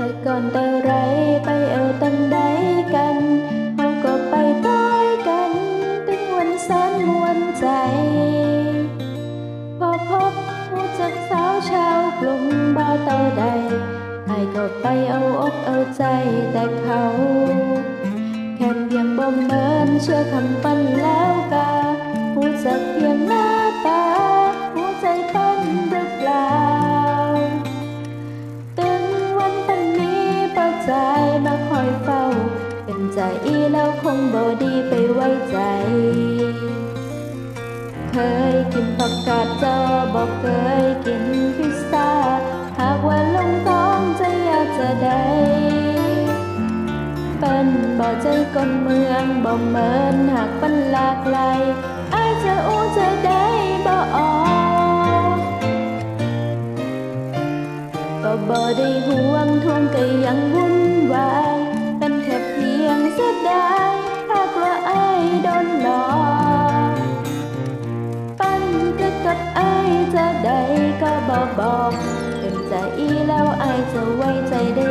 แต่ก่อนแต่ไรไปเอาตั้งใดกันเขาก็ไปต้อยกัน ถึงวันแสนมวนใจ พอพบผู้จักสาวชาวกลุ่มบ่เต่าใดไอ้ก็ไปเอาอกเอาใจแต่เขา แค่เพียงบ่มเหมินเชื่อคำปั้นแล้ว มาคอยเฝ้า เป็นใจอีแล้วคงบ่ดีไปไว้ใจ เคยกินผักกาดจอบอกเคยกินพิซซ่า หากว่าลงท้องจะอยากจะได้เป็นบ่ใจคนเมืองบ่เหมินหากเป็นหลากหลาย ก็บ่ได้ห่วงทวงก็ยังวุ่นวาย เป็นแค่เพียงเสียดายหากว่าอายโดนหลอกปั้นก็กับไอ้จะได้ก็บอกบอก เป็นใจอีแล้วไอ้จะไว้ใจได้